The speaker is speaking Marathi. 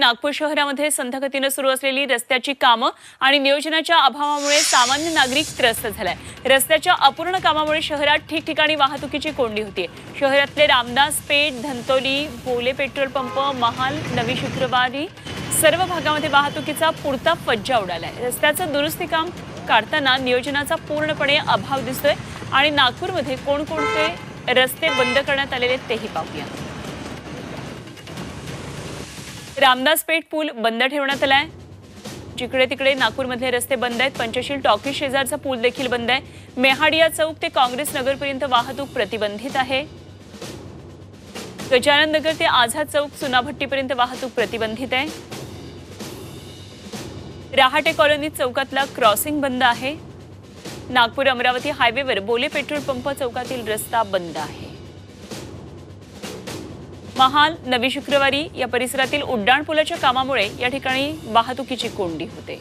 नागपूर शहरामध्ये संथगतीनं सुरू असलेली रस्त्याची कामं आणि नियोजनाच्या अभावामुळे सामान्य नागरिक त्रस्त झालाय. रस्त्याच्या अपूर्ण कामामुळे शहरात ठिकठिकाणी वाहतुकीची कोंडी होती शहरातले रामदास पेठ धंतोली बोले पेट्रोल पंप महाल नवी शुक्रवारी सर्व भागामध्ये वाहतुकीचा पुरता फज्जा उडालाय. रस्त्याचं दुरुस्ती काम काढताना नियोजनाचा पूर्णपणे अभाव दिसतोय आणि नागपूरमध्ये कोणकोणते रस्ते बंद करण्यात आलेले तेही पाहूया. रामदास पेठ पूल बंद ठेवण्यात आलाय. जिकडे तिकडे नागपूरमधले रस्ते बंद आहेत. पंचशील टॉकी शेजारचा पूल देखील बंद आहे. मेहाडिया चौक ते काँग्रेस नगरपर्यंत वाहतूक प्रतिबंधित आहे. गजानन नगर ते आझाद चौक सुनाभट्टीपर्यंत वाहतूक प्रतिबंधित आहे. रहाटे कॉलनी चौकातला क्रॉसिंग बंद आहे. नागपूर अमरावती हायवेवर बोले पेट्रोल पंप चौकातील रस्ता बंद आहे. महाल नवी शुक्रवारी या परिसरातील उड्डाण पुलाच्या कामामुळे या ठिकाणी वाहतुकीची कोंडी होते.